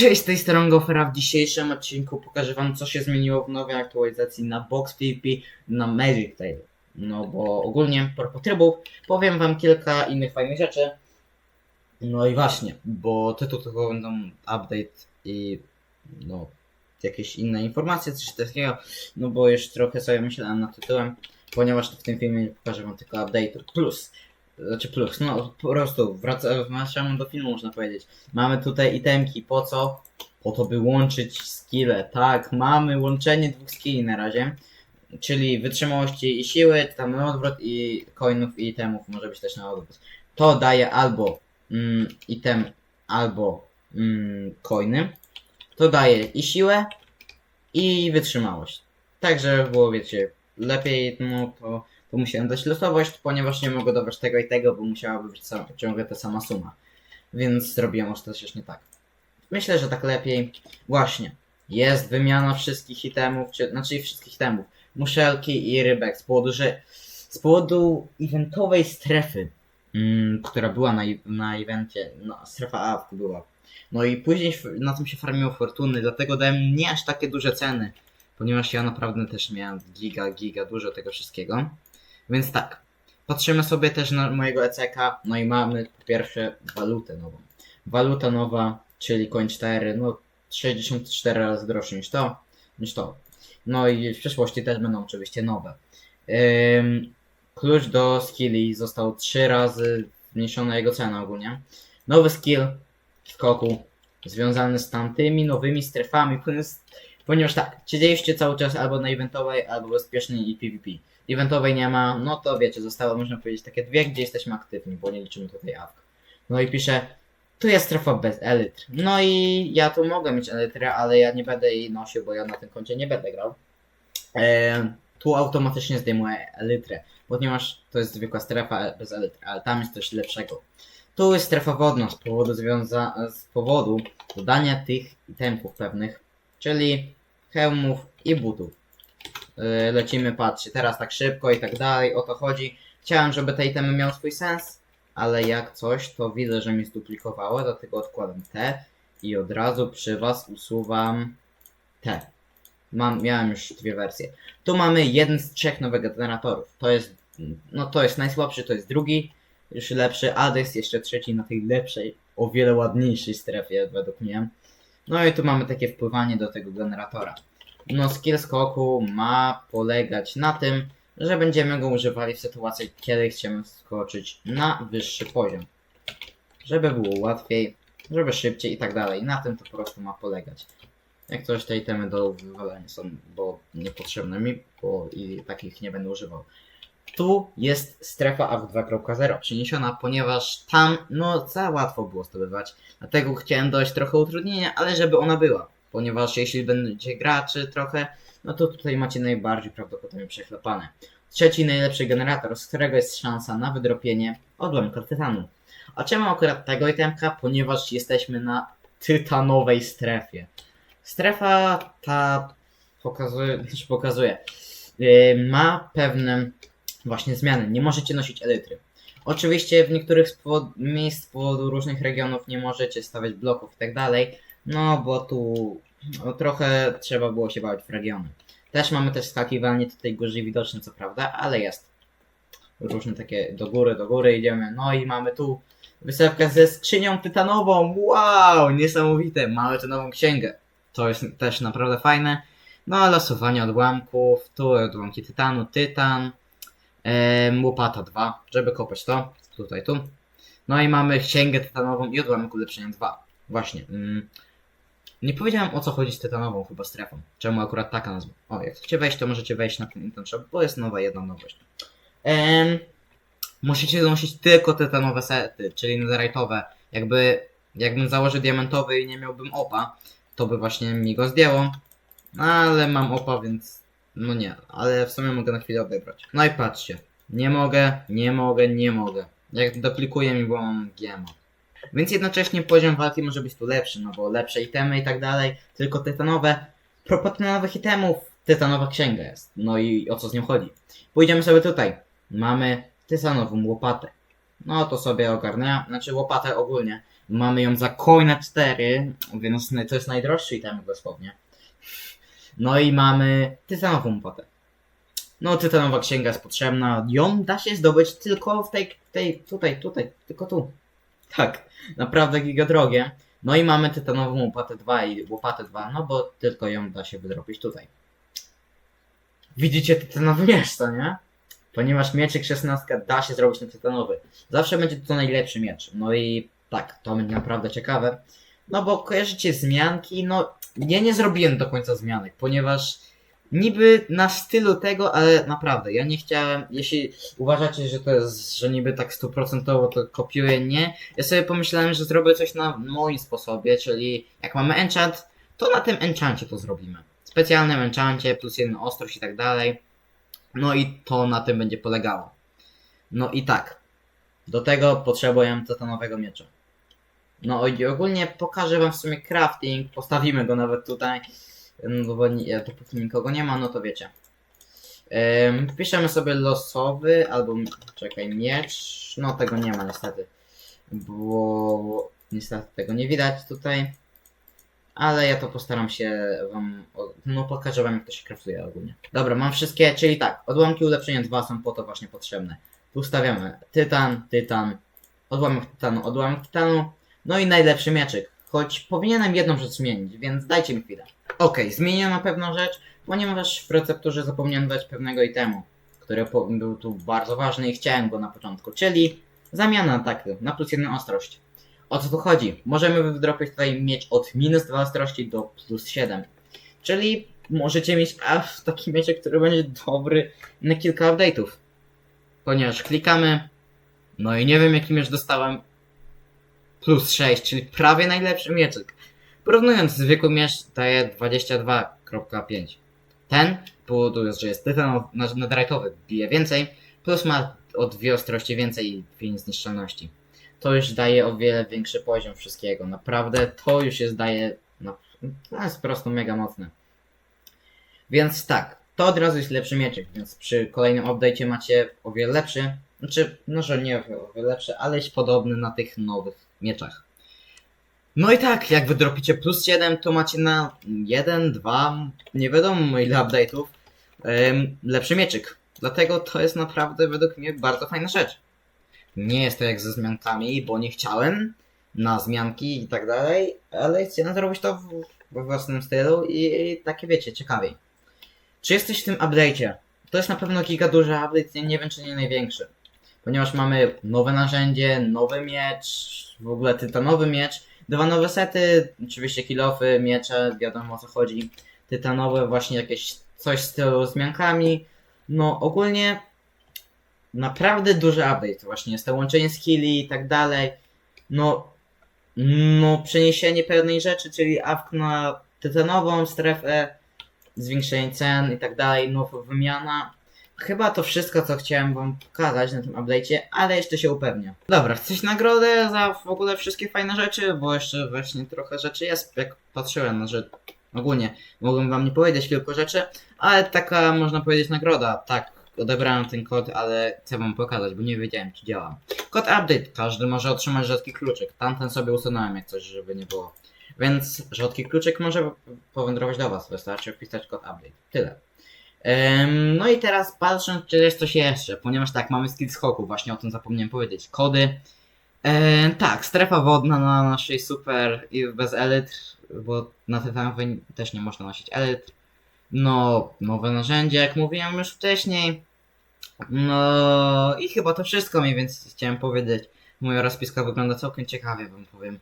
Cześć, z tej strony Gofera. W dzisiejszym odcinku pokażę wam, co się zmieniło w nowej aktualizacji na Box PvP na Magic Tale. No bo ogólnie, propos trybów, powiem wam kilka innych fajnych rzeczy. No i właśnie, bo tytuł tego będą update i no jakieś inne informacje, coś takiego. No bo już trochę sobie myślałem nad tytułem, ponieważ w tym filmie pokażę wam tylko update plus. Znaczy plus, no po prostu wraca, wracamy do filmu można powiedzieć. Mamy tutaj itemki, po co? Po to, by łączyć skille. Tak, mamy łączenie dwóch skilli na razie. Czyli wytrzymałości i siły, tam na odwrót i coinów i itemów może być też na odwrót. To daje albo mm, item, albo mm, coiny. To daje i siłę, i wytrzymałość. Także było, wiecie, lepiej, no to, to musiałem dać losowość, ponieważ nie mogę dobrać tego i tego, bo musiałaby być ciągle ta sama suma. Więc zrobiłem ostatecznie tak. Myślę, że tak lepiej. Właśnie. Jest wymiana wszystkich itemów, czy, znaczy wszystkich itemów. Muszelki i rybek z powodu, że z powodu eventowej strefy, mm, która była na, na evencie, no strefa A była. No i później na tym się farmiło fortuny, dlatego dałem nie aż takie duże ceny, ponieważ ja naprawdę też miałem giga, giga dużo tego wszystkiego. Więc tak, patrzymy sobie też na mojego ECK, no i mamy po pierwsze walutę nową. Waluta nowa, czyli coin 4, no 64 razy droższy niż to, niż to. No i w przyszłości też będą oczywiście nowe. Ym, klucz do skilli został 3 razy zmniejszona jego cena ogólnie. Nowy skill skoku związany z tamtymi nowymi strefami, ponieważ, tak, siedzieliście cały czas albo na eventowej, albo bezpiecznej i PvP. Eventowej nie ma, no to wiecie, zostało można powiedzieć takie dwie, gdzie jesteśmy aktywni, bo nie liczymy tutaj awk. No i pisze, tu jest strefa bez elytr. No i ja tu mogę mieć elytrę, ale ja nie będę jej nosił, bo ja na tym koncie nie będę grał. Eee, tu automatycznie zdejmuję elytrę, ponieważ to jest zwykła strefa bez elytry, ale tam jest coś lepszego. Tu jest strefa wodna z powodu związa- z powodu dodania tych itemków pewnych, czyli hełmów i butów. Yy, lecimy, patrzcie, teraz tak szybko i tak dalej, o to chodzi. Chciałem, żeby te itemy miały swój sens, ale jak coś, to widzę, że mi zduplikowało, dlatego odkładam te i od razu przy was usuwam te. Mam, miałem już dwie wersje. Tu mamy jeden z trzech nowych generatorów. To jest, no to jest najsłabszy, to jest drugi, już lepszy, Ades jeszcze trzeci na tej lepszej, o wiele ładniejszej strefie według mnie. No i tu mamy takie wpływanie do tego generatora. No skill skoku ma polegać na tym, że będziemy go używali w sytuacji, kiedy chcemy skoczyć na wyższy poziom. Żeby było łatwiej, żeby szybciej i tak dalej. Na tym to po prostu ma polegać. Jak coś te itemy do wywalania są, bo niepotrzebne mi, bo i takich nie będę używał. Tu jest strefa AW 2.0 przeniesiona, ponieważ tam no za łatwo było zdobywać. Dlatego chciałem dać trochę utrudnienia, ale żeby ona była. Ponieważ jeśli będzie graczy trochę, no to tutaj macie najbardziej prawdopodobnie przechlepane. Trzeci najlepszy generator, z którego jest szansa na wydropienie odłamka tytanu. A czemu akurat tego itemka? Ponieważ jesteśmy na tytanowej strefie. Strefa ta pokazuje, znaczy pokazuje, yy, ma pewne właśnie zmiany. Nie możecie nosić elytry. Oczywiście w niektórych z powod- miejsc z powodu różnych regionów nie możecie stawiać bloków i tak dalej, no bo tu no, trochę trzeba było się bawić w regiony. Też mamy też skakiwanie tutaj gorzej widoczne co prawda, ale jest. Różne takie do góry, do góry idziemy. No i mamy tu wysepkę ze skrzynią tytanową. Wow, niesamowite. Mamy tu nową księgę. To jest też naprawdę fajne. No, losowanie odłamków, tu odłamki tytanu, tytan, Ehm, łopata 2, żeby kopać to. Tutaj, tu. No i mamy księgę tytanową i odłamek ulepszenia 2. Właśnie. Mm, nie powiedziałem o co chodzi z tytanową chyba strefą. Czemu akurat taka nazwa? O, jak chcecie wejść, to możecie wejść na ten Intent Shop, bo jest nowa jedna nowość. Ehm, musicie donosić tylko tytanowe sety, czyli netherite'owe. Jakby, jakbym założył diamentowy i nie miałbym opa, to by właśnie mi go zdjęło. Ale mam opa, więc no nie, ale w sumie mogę na chwilę odebrać. No i patrzcie. Nie mogę, nie mogę, nie mogę. Jak doplikuję mi, bo mam GMO. Więc jednocześnie poziom walki może być tu lepszy, no bo lepsze itemy i tak dalej, tylko tytanowe. Propos tytanowych itemów, tytanowa księga jest. No i o co z nią chodzi? Pójdziemy sobie tutaj. Mamy tytanową łopatę. No to sobie ogarnia, znaczy łopatę ogólnie. Mamy ją za coina 4, więc to jest najdroższy item dosłownie. No i mamy tytanową potę. No, tytanowa księga jest potrzebna. Ją da się zdobyć tylko w tej, tej, tutaj, tutaj, tylko tu. Tak, naprawdę giga drogie. No i mamy tytanową łopatę 2 i łopatę 2, no bo tylko ją da się wydropić tutaj. Widzicie tytanowy miecz, nie? Ponieważ mieczyk 16 da się zrobić na tytanowy. Zawsze będzie to najlepszy miecz. No i tak, to będzie naprawdę ciekawe. No bo kojarzycie zmianki, no ja nie zrobiłem do końca zmianek, ponieważ niby na stylu tego, ale naprawdę, ja nie chciałem, jeśli uważacie, że to jest, że niby tak stuprocentowo to kopiuję, nie. Ja sobie pomyślałem, że zrobię coś na moim sposobie, czyli jak mamy enchant, to na tym enchancie to zrobimy. Specjalnym enchancie, plus jedna ostrość i tak dalej. No i to na tym będzie polegało. No i tak, do tego potrzebuję tytanowego miecza. No i ogólnie pokażę wam w sumie crafting, postawimy go nawet tutaj, no bo nie, dopóki nikogo nie ma, no to wiecie. Ym, Wpiszemy sobie losowy, albo, czekaj, miecz, no tego nie ma niestety, bo niestety tego nie widać tutaj, ale ja to postaram się wam, no pokażę wam jak to się craftuje ogólnie. Dobra, mam wszystkie, czyli tak, odłamki ulepszenia 2 są po to właśnie potrzebne. Tu stawiamy tytan, tytan, odłamek tytanu, odłamek tytanu, no i najlepszy mieczyk. Choć powinienem jedną rzecz zmienić, więc dajcie mi chwilę. Okej, zmieniłem na pewną rzecz, ponieważ w recepturze zapomniałem dać pewnego itemu, który był tu bardzo ważny i chciałem go na początku, czyli zamiana ataku na plus jedną ostrość. O co tu chodzi? Możemy wydropić tutaj mieć od minus 2 ostrości do plus 7. Czyli możecie mieć aż taki mieczek, który będzie dobry na kilka update'ów. Ponieważ klikamy, no i nie wiem jaki miecz dostałem, plus 6, czyli prawie najlepszy mieczyk. Porównując zwykły miecz daje 22.5. Ten powoduje, że jest tytan netherite'owy, bije więcej, plus ma o dwie ostrości więcej i 5 zniszczalności. To już daje o wiele większy poziom wszystkiego. Naprawdę to już jest daje. No, to jest po prostu mega mocne. Więc tak, to od razu jest lepszy mieczyk, więc przy kolejnym update'cie macie o wiele lepszy. Znaczy, no że nie lepszy, ale jest podobny na tych nowych mieczach. No i tak, jak wydropicie plus 7, to macie na 1, 2, nie wiadomo ile update'ów, lepszy mieczyk. Dlatego to jest naprawdę według mnie bardzo fajna rzecz. Nie jest to jak ze zmiankami, bo nie chciałem na zmianki i tak dalej, ale chciałem zrobić to w, we własnym stylu i, i takie wiecie, ciekawiej. Czy jesteś w tym update'cie? To jest na pewno giga duży update, nie wiem czy nie największy. Ponieważ mamy nowe narzędzie, nowy miecz, w ogóle tytanowy miecz, dwa nowe sety, oczywiście kilofy, miecze, wiadomo o co chodzi. Tytanowe, właśnie jakieś coś w stylu z zmiankami. No ogólnie naprawdę duży update, właśnie jest to łączenie skilli i tak dalej. No, no przeniesienie pewnej rzeczy, czyli awk na tytanową strefę, zwiększenie cen i tak dalej, nowa wymiana. Chyba to wszystko, co chciałem wam pokazać na tym update'cie, ale jeszcze się upewnię. Dobra, chcesz nagrodę za w ogóle wszystkie fajne rzeczy, bo jeszcze właśnie trochę rzeczy jest, jak patrzyłem na rzecz. Ogólnie, mogłem wam nie powiedzieć kilku rzeczy, ale taka można powiedzieć nagroda, tak, odebrałem ten kod, ale chcę wam pokazać, bo nie wiedziałem czy działa. Kod update, każdy może otrzymać rzadki kluczyk, tamten sobie usunąłem jak coś, żeby nie było. Więc rzadki kluczyk może powędrować do was, wystarczy wpisać kod update. Tyle. No i teraz patrząc, czy jest coś jeszcze, ponieważ tak, mamy skill skoku, właśnie o tym zapomniałem powiedzieć. Kody. Ym, tak, strefa wodna na naszej super i bez elitr, bo na tytanowej też nie można nosić elitr. No, nowe narzędzie, jak mówiłem już wcześniej. No i chyba to wszystko mi, więc chciałem powiedzieć. Moja rozpiska wygląda całkiem ciekawie, wam powiem.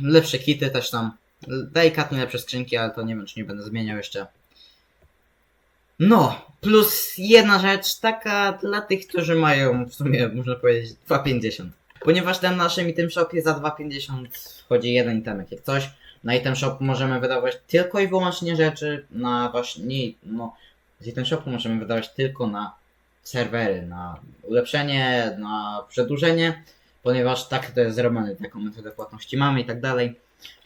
Lepsze kity też tam. Delikatnie lepsze skrzynki, ale to nie wiem, czy nie będę zmieniał jeszcze. No, plus jedna rzecz taka dla tych, którzy mają w sumie, można powiedzieć, 2,50. Ponieważ na naszym item shopie za 2,50 wchodzi jeden itemek. Jak coś, na item shop możemy wydawać tylko i wyłącznie rzeczy na właśnie, no, z item shopu możemy wydawać tylko na serwery, na ulepszenie, na przedłużenie, ponieważ tak to jest zrobione, taką metodę płatności mamy i tak dalej.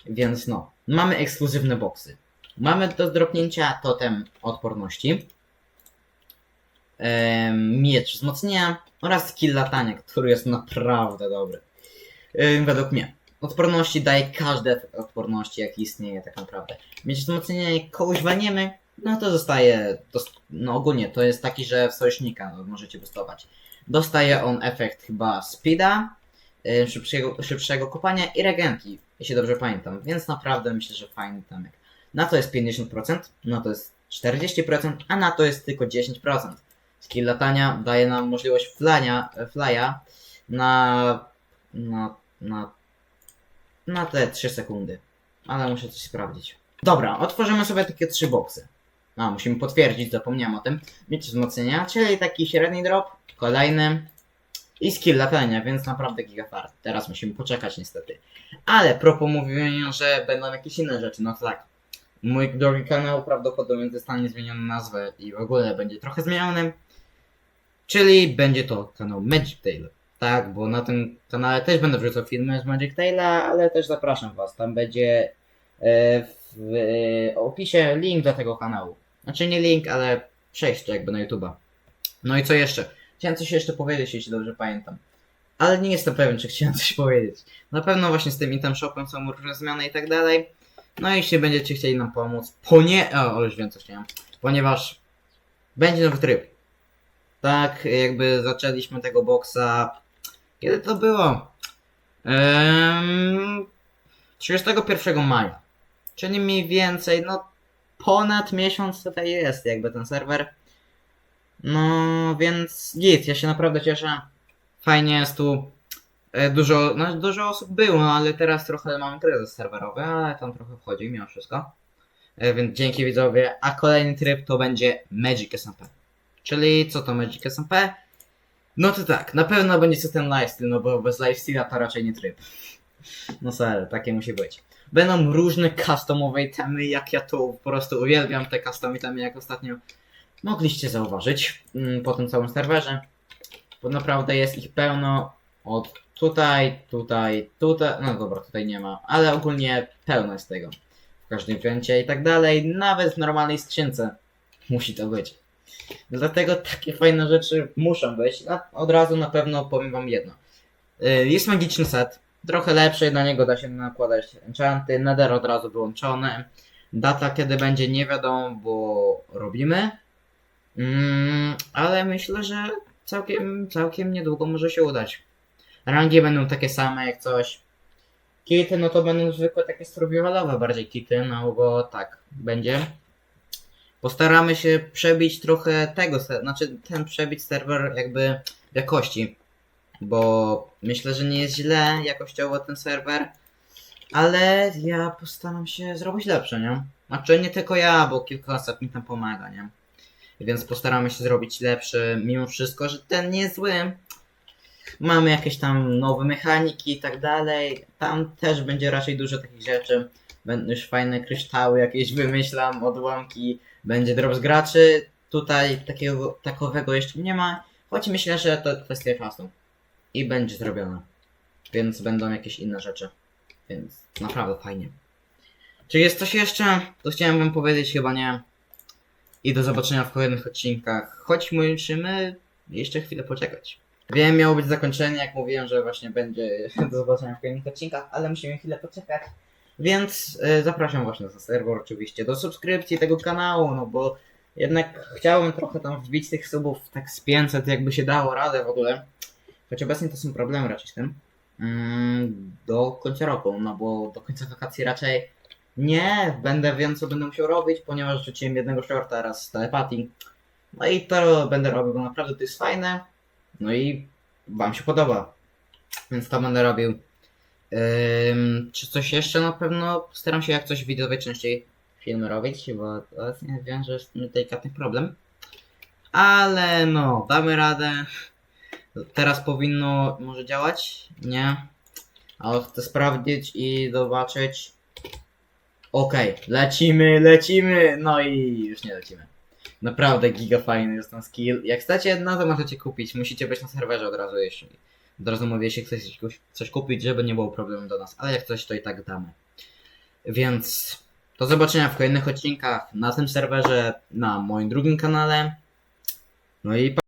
Więc no, mamy ekskluzywne boxy. Mamy do zdropnięcia totem odporności, miecz wzmocnienia oraz skill latania, który jest naprawdę dobry. Według mnie. Odporności daje każdy efekt odporności, jaki istnieje tak naprawdę. Mieć wzmocnienie, kogoś walniemy, no to zostaje, no ogólnie to jest taki, że w sojusznika możecie boostować. Dostaje on efekt chyba speeda, szybszego, szybszego kopania i regenki, jeśli dobrze pamiętam, więc naprawdę myślę, że fajny temek. Na to jest 50%, na to jest 40%, a na to jest tylko 10%. Skill latania daje nam możliwość flania, flya na, na, na, na te 3 sekundy. Ale muszę coś sprawdzić. Dobra, otworzymy sobie takie trzy boksy. A, musimy potwierdzić, zapomniałem o tym. Mieć wzmocnienia, czyli taki średni drop, kolejny i skill latania, więc naprawdę gigafart. Teraz musimy poczekać niestety. Ale propos mówienia, że będą jakieś inne rzeczy, no tak. Mój drugi kanał prawdopodobnie dostanie zmienioną nazwę i w ogóle będzie trochę zmieniony. Czyli będzie to kanał Magic Tale. Tak, bo na tym kanale też będę wrzucał filmy z Magic Tale'a, ale też zapraszam Was. Tam będzie e, w e, opisie link do tego kanału. Znaczy nie link, ale przejście jakby na YouTube'a. No i co jeszcze? Chciałem coś jeszcze powiedzieć, jeśli dobrze pamiętam. Ale nie jestem pewien, czy chciałem coś powiedzieć. Na pewno właśnie z tym item shopem są różne zmiany i tak dalej. No i jeśli będziecie chcieli nam pomóc, ponie... O, już wiem co chciałem. Ponieważ będzie nowy tryb. Tak, jakby zaczęliśmy tego boksa. Kiedy to było? Ehm, 31 maja. Czyli mniej więcej, no ponad miesiąc tutaj jest jakby ten serwer. No więc git, ja się naprawdę cieszę. Fajnie jest tu. E, Dużo, no, dużo osób było, ale teraz trochę mamy kryzys serwerowy, ale tam trochę wchodzi mimo wszystko. E, Więc dzięki widzowie. A kolejny tryb to będzie Magic SMP. Czyli co to Magic SMP? No to tak, na pewno będzie system lifestyle, no bo bez lifestyle'a to raczej nie tryb. No serio, takie musi być. Będą różne customowe itemy, jak ja to po prostu uwielbiam te custom itemy, jak ostatnio mogliście zauważyć mm, po tym całym serwerze. Bo naprawdę jest ich pełno od tutaj, tutaj, tutaj, no dobra, tutaj nie ma, ale ogólnie pełno jest tego. W każdym evencie i tak dalej, nawet w normalnej skrzynce musi to być. Dlatego takie fajne rzeczy muszą być. A od razu na pewno powiem wam jedno. Y, Jest magiczny set. Trochę lepszy, na niego da się nakładać enchanty. Nether od razu wyłączony. Data kiedy będzie nie wiadomo, bo robimy. Mm, ale myślę, że całkiem, całkiem niedługo może się udać. Rangi będą takie same jak coś. Kity no to będą zwykłe takie survivalowe bardziej kity, no bo tak będzie. Postaramy się przebić trochę tego, znaczy ten przebić serwer jakby jakości, bo myślę, że nie jest źle jakościowo ten serwer, ale ja postaram się zrobić lepsze, nie? Znaczy nie tylko ja, bo kilka osób mi tam pomaga, nie? Więc postaramy się zrobić lepszy, mimo wszystko, że ten nie jest zły. Mamy jakieś tam nowe mechaniki i tak dalej. Tam też będzie raczej dużo takich rzeczy. Będą już fajne kryształy jakieś wymyślam, odłamki. Będzie drop z graczy. Tutaj takiego takowego jeszcze nie ma. Choć myślę, że to kwestia czasu. I będzie zrobione. Więc będą jakieś inne rzeczy. Więc naprawdę fajnie. Czy jest coś jeszcze? To chciałem wam powiedzieć, chyba nie. I do zobaczenia w kolejnych odcinkach. Choć musimy jeszcze chwilę poczekać. Wiem, miało być zakończenie, jak mówiłem, że właśnie będzie do zobaczenia w kolejnych odcinkach, ale musimy chwilę poczekać. Więc y, zapraszam właśnie na serwer oczywiście, do subskrypcji tego kanału, no bo jednak chciałem trochę tam wbić tych subów tak z 500, jakby się dało radę w ogóle. Choć obecnie to są problemy raczej z tym. Mm, do końca roku, no bo do końca wakacji raczej nie będę wiem co będę musiał robić, ponieważ rzuciłem jednego shorta raz z telepatii. No i to będę robił, bo naprawdę to jest fajne. No i wam się podoba. Więc to będę robił. Ym, czy coś jeszcze na pewno? Staram się jak coś widowie częściej filmy robić, bo to nie wiem, że jest delikatny problem. Ale no, damy radę. Teraz powinno może działać? Nie. Ale chcę sprawdzić i zobaczyć. Okej, lecimy, lecimy. No i już nie lecimy. Naprawdę giga fajny jest ten skill. Jak chcecie, no to możecie kupić. Musicie być na serwerze od razu, jeśli od razu mówię, jeśli chcecie coś, kupić, żeby nie było problemu do nas. Ale jak coś, to i tak damy. Więc do zobaczenia w kolejnych odcinkach na tym serwerze, na moim drugim kanale. No i pa-